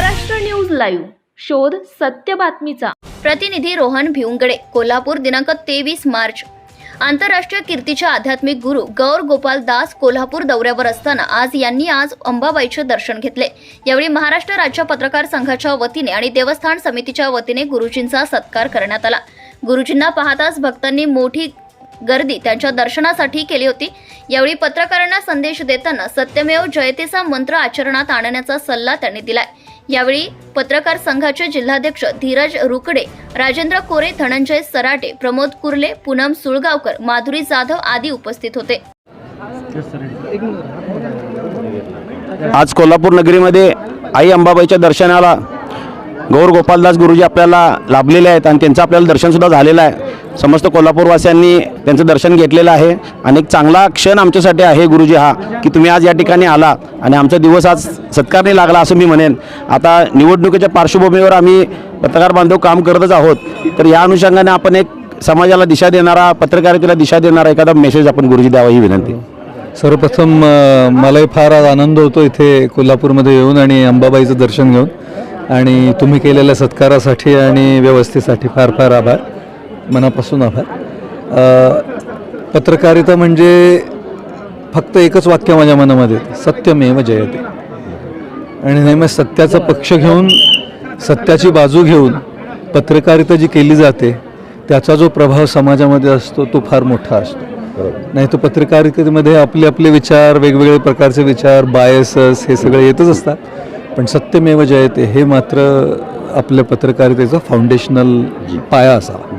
Maharashtra news live शोध सत्य बातमीचा. प्रतिनिधी रोहन भिवंगडे कोल्हापूर दिनांक तेवीस मार्च. आंतरराष्ट्रीय कीर्तीचे आध्यात्मिक गुरु गौर गोपाल दास कोल्हापूर दौऱ्यावर असताना आज यांनी आज अंबाबाईचे दर्शन घेतले. यावेळी महाराष्ट्र राज्य पत्रकार संघाच्या वतीने आणि देवस्थान समितीच्या वतीने गुरुजींचा सत्कार करण्यात आला. गुरुजींना पाहताच भक्तांनी मोठी गर्दी त्यांच्या दर्शनासाठी केली होती. यावेळी पत्रकारांना संदेश देताना सत्यमेव जयतेचा मंत्र आचरणात आणण्याचा सल्ला त्यांनी दिलाय. यावेळी पत्रकार संघाचे जिल्हाध्यक्ष धीरज रुकडे राजेंद्र कोरे धनंजय सराटे प्रमोद कुर्ले पूनम सुळगावकर माधुरी जाधव आदी उपस्थित होते. आज कोल्हापूर नगरीमध्ये आई अंबाबाईच्या दर्शनाला गौर गोपालदास गुरुजी आपल्याला लाभलेले आहेत आणि त्यांचं आपल्याला दर्शनसुद्धा झालेलं आहे. समस्त कोल्हापूरवासियांनी त्यांचं दर्शन घेतलेलं आहे. आणि एक चांगला क्षण आमच्यासाठी आहे गुरुजी हा की तुम्ही आज या ठिकाणी आला आणि आमचा दिवस आज सत्कारने लागला असं मी म्हणेन. आता निवडणुकीच्या पार्श्वभूमीवर आम्ही पत्रकार बांधव काम करतच आहोत. तर या अनुषंगाने आपण एक समाजाला दिशा देणारा पत्रकारितेला दिशा देणारा एखादा मेसेज आपण गुरुजी द्यावा ही विनंती. सर्वप्रथम मलाही फार आज आनंद होतो इथे कोल्हापूरमध्ये येऊन आणि अंबाबाईचं दर्शन घेऊन. आणि तुम्ही केलेल्या सत्कारासाठी आणि व्यवस्थेसाठी फार फार आभार. मनापासून आभार. पत्रकारिता म्हणजे फक्त एकच वाक्य माझ्या मनामध्ये सत्यमेव जयते. आणि नेहमी सत्याचा पक्ष घेऊन सत्याची बाजू घेऊन पत्रकारिता जी केली जाते त्याचा जो प्रभाव समाजामध्ये असतो तो फार मोठा असतो. नाही तर पत्रकारितेमध्ये आपले आपले विचार वेगवेगळे प्रकारचे विचार बायसस हे सगळे येतच असतात. पण सत्यमेव जयते हे मात्र आपल्या पत्रकारितेचा फाउंडेशनल पाया असावा.